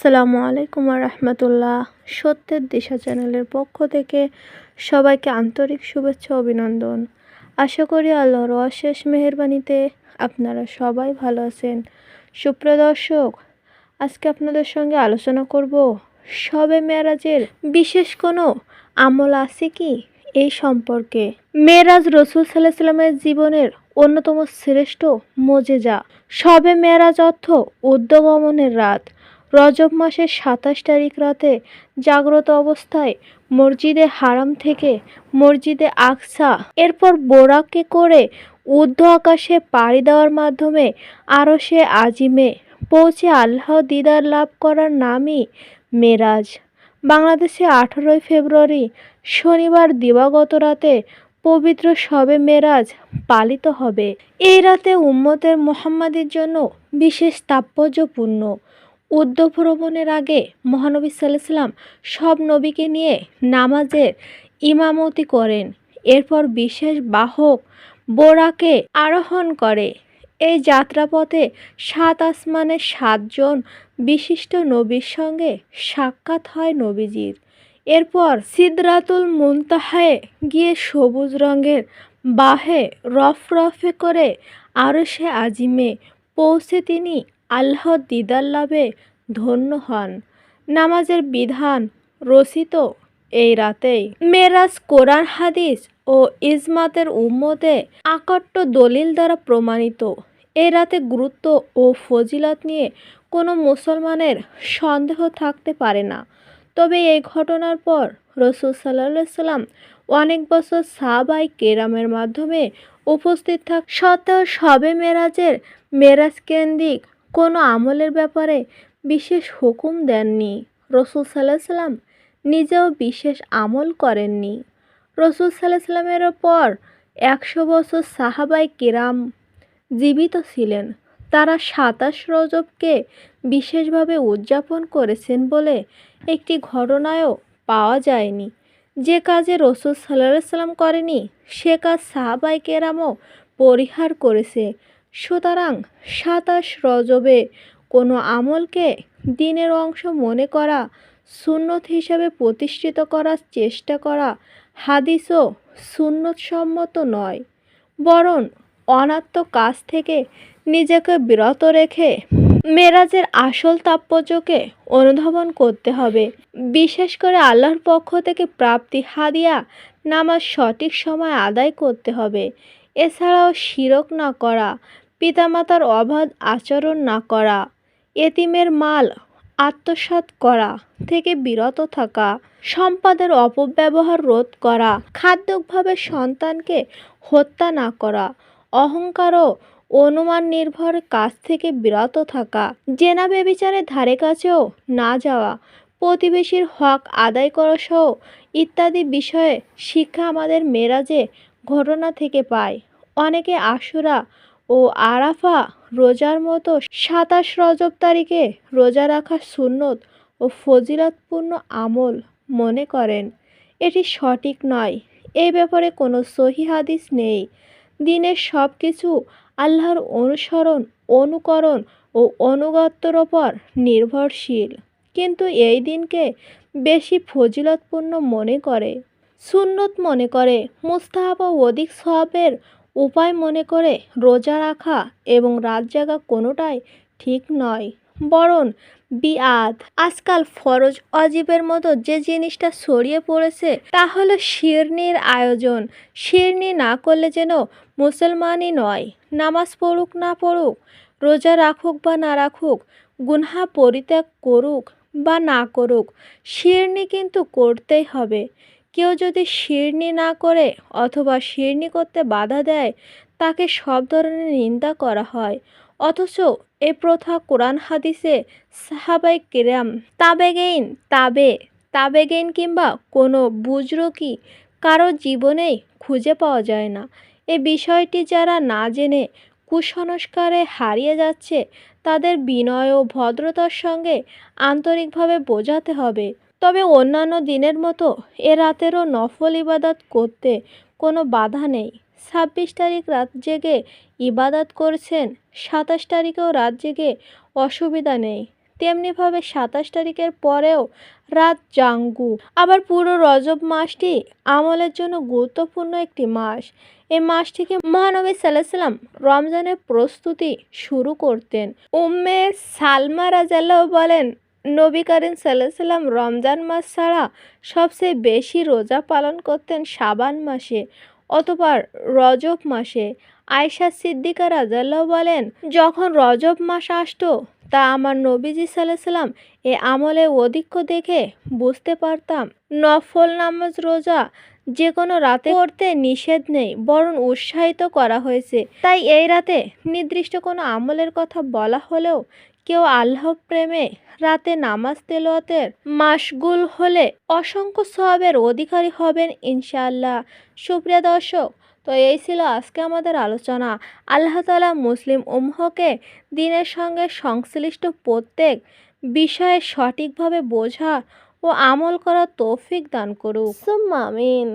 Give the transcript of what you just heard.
আসসালামু আলাইকুম রহমতুল্লাহ। সত্যের দিশা চ্যানেলের পক্ষ থেকে সবাইকে আন্তরিক শুভেচ্ছা অভিনন্দন। আশা করি আল্লাহর অশেষ মেহরবানিতে আপনারা সবাই ভালো আছেন। সুপ্রদর্শক আজকে আপনাদের সঙ্গে আলোচনা করব, সবে মেরাজের বিশেষ কোনো আমল আছে কি? এই সম্পর্কে। মেরাজ রসুল সাল্লাহ সাল্লামের জীবনের অন্যতম শ্রেষ্ঠ মজেজা। সবে মেরাজ অর্থ উদ্যগমনের রাত। রজব মাসের সাতাশ তারিখ রাতে জাগ্রত অবস্থায় মসজিদে হারাম থেকে মসজিদে আকসা, এরপর বোরাকে করে ঊর্ধ্ব আকাশে পাড়ি দেওয়ার মাধ্যমে আরও সে আজিমে পৌঁছে আল্লাহ দিদার লাভ করার নামই মেরাজ। বাংলাদেশে আঠারোই ফেব্রুয়ারি শনিবার দিবাগত রাতে পবিত্র শবে মেরাজ পালিত হবে। এই রাতে উম্মতের মোহাম্মদের জন্য বিশেষ তাৎপর্যপূর্ণ। উদ্যোগ ভ্রমণের আগে মহানবী সাল্লাম সব নবীকে নিয়ে নামাজের ইমামতি করেন। এরপর বিশেষ বাহক বোরাকে আরোহণ করে। এই যাত্রাপথে সাত আসমানের সাতজন বিশিষ্ট নবীর সঙ্গে সাক্ষাৎ হয় নবীজির। এরপর সিদরাতুল মুনতাহায় গিয়ে সবুজ রঙের বাহে রফ রফে করে আরও সে আজিমে পৌঁছে তিনি আল্লাহর দিদার লাভে ধন্য হন। নামাজের বিধান রচিত এই রাতেই। মেরাজ, কোরআন, হাদিস ও ইজমাতের উম্মতে আকট্ট দলিল দ্বারা প্রমাণিত। এই রাতে গুরুত্ব ও ফজিলত নিয়ে কোনো মুসলমানের সন্দেহ থাকতে পারে না। তবে এই ঘটনার পর রসুল সাল্লা সাল্লাম অনেক বছর সাহাবাই কেরামের মাধ্যমে উপস্থিত থাক সত্ত্বেও সবে মেরাজের মেরাজ কেন্দ্রিক কোনো আমলের ব্যাপারে বিশেষ হুকুম দেননি। রসুল সাল্লাহ সাল্লাম নিজেও বিশেষ আমল করেননি। রসুল সাল্লাহ সাল্লামের পর একশো বছর সাহাবাই কেরাম জীবিত ছিলেন। তারা সাতাশ রজবকে বিশেষভাবে উদযাপন করেছেন বলে একটি ঘটনায়ও পাওয়া যায়নি। যে কাজে রসুল সাল্লাহ সাল্লাম করেনি, সে কাজ সাহাবাই কেরামও পরিহার করেছে। সুতরাং সাতাশ রজবে কোনো আমলকে দিনের অংশ মনে করা, সুন্নত হিসাবে প্রতিষ্ঠিত করার চেষ্টা করা হাদিসও সুন্নত সম্মত নয়, বরং অনাত্ম কাজ থেকে নিজেকে বিরত রেখে মেরাজের আসল তাৎপর্যকে অনুধাবন করতে হবে। বিশেষ করে আল্লাহর পক্ষ থেকে প্রাপ্তি হাদিয়া নামাজ সঠিক সময় আদায় করতে হবে। এছাড়াও শিরক না করা পিতামাতার অবাধ আচরণ না করা, এতিমের মাল আত্মসাৎ করা থেকে বিরত থাকা, সম্পদের অপব্যবহার রোধ করা খাদ্যভাবে সন্তানকে হত্যা না করা, অহংকার ও অনুমান নির্ভর কাজ থেকে বিরত থাকা, জেনা বেবিচারের ধারে কাছেও না যাওয়া, প্রতিবেশীর হক আদায় করা সহ ইত্যাদি বিষয়ে শিক্ষা আমাদের মেরাজে ঘটনা থেকে পায়। অনেকে আশুরা ও আরাফা রোজার মতো সাতাশ রজব তারিখে রোজা রাখা সুন্নত ও ফজিলতপূর্ণ আমল মনে করেন। এটি সঠিক নয়। এই ব্যাপারে কোনো সহি হাদিস নেই। দিনের সব কিছু আল্লাহর অনুসরণ, অনুকরণ ও অনুগত্যর ওপর নির্ভরশীল। কিন্তু এই দিনকে বেশি ফজিলতপূর্ণ মনে করে। সুন্নত মনে করে মুস্তাহাব অধিক সবের উপায় মনে করে রোজা রাখা এবং রাত জাগা কোনোটাই ঠিক নয়। বরং বিআদ আজকাল ফরজ অজীবের মতো যে জিনিসটা ছড়িয়ে পড়েছে, তা হলো শিরনির আয়োজন। শিরনি না করলে যেন মুসলমানই নয়। নামাজ পড়ুক না পড়ুক, রোজা রাখুক বা না রাখুক, গুনহা পরিত্যাগ করুক বা না করুক, শিরনি কিন্তু করতেই হবে। কেউ যদি শিরনি না করে অথবা শিরনি করতে বাধা দেয়, তাকে সব ধরনের নিন্দা করা হয়। অথচ এ প্রথা কোরআন হাদিসে সাহাবাই কেরাম তাবেগেইন, তাবে, তাবেগেইন কিংবা কোনো বুজরকি কারও জীবনেই খুঁজে পাওয়া যায় না। এ বিষয়টি যারা না জেনে কুসংস্কারে হারিয়ে যাচ্ছে, তাদের বিনয় ও ভদ্রতার সঙ্গে আন্তরিকভাবে বোঝাতে হবে। তবে অন্যান্য দিনের মতো এ রাতেরও নফল ইবাদত করতে কোনো বাধা নেই। ছাব্বিশ তারিখ রাত জেগে ইবাদত করছেন, সাতাশ তারিখেও রাত জেগে অসুবিধা নেই। তেমনিভাবে সাতাশ তারিখের পরেও রাত জাঙ্গু। আবার পুরো রজব মাসটি আমলের জন্য গুরুত্বপূর্ণ একটি মাস। এই মাস থেকে মহানবী সাল্লাম রমজানের প্রস্তুতি শুরু করতেন। উম্মে সালমা রাজাল্লাহ বলেন নবী করিম সাল্লাম রমজান মাস ছাড়া সবচেয়ে বেশি রোজা পালন করতেন শাবান মাসে অতপর রজব মাসে। আয়সা সিদ্দিকা রাজাল্লাহ বলেন, যখন রজব মাস আসতো, তা আমার নবীজি সাল্লাম এ আমলে অধিক্য দেখে বুঝতে পারতাম। নফল নামাজ রোজা যে কোনো রাতে করতে নিষেধ নেই, বরং উৎসাহিত করা হয়েছে। তাই এই রাতে নির্দিষ্ট কোনো আমলের কথা বলা হলেও কেউ আল্লাহ প্রেমে রাতে নামাজ তেলোয়াতের মাসগুল হলে অসংখ্য সবের অধিকারী হবেন ইনশাআল্লাহ। সুপ্রিয় দর্শক, তো এই ছিল আজকে আমাদের আলোচনা। আল্লাহ তালা মুসলিম উম্মহকে দিনের সঙ্গে সংশ্লিষ্ট প্রত্যেক বিষয়ে সঠিকভাবে বোঝা ও আমল করা তৌফিক দান করুক। সুম্মা আমিন।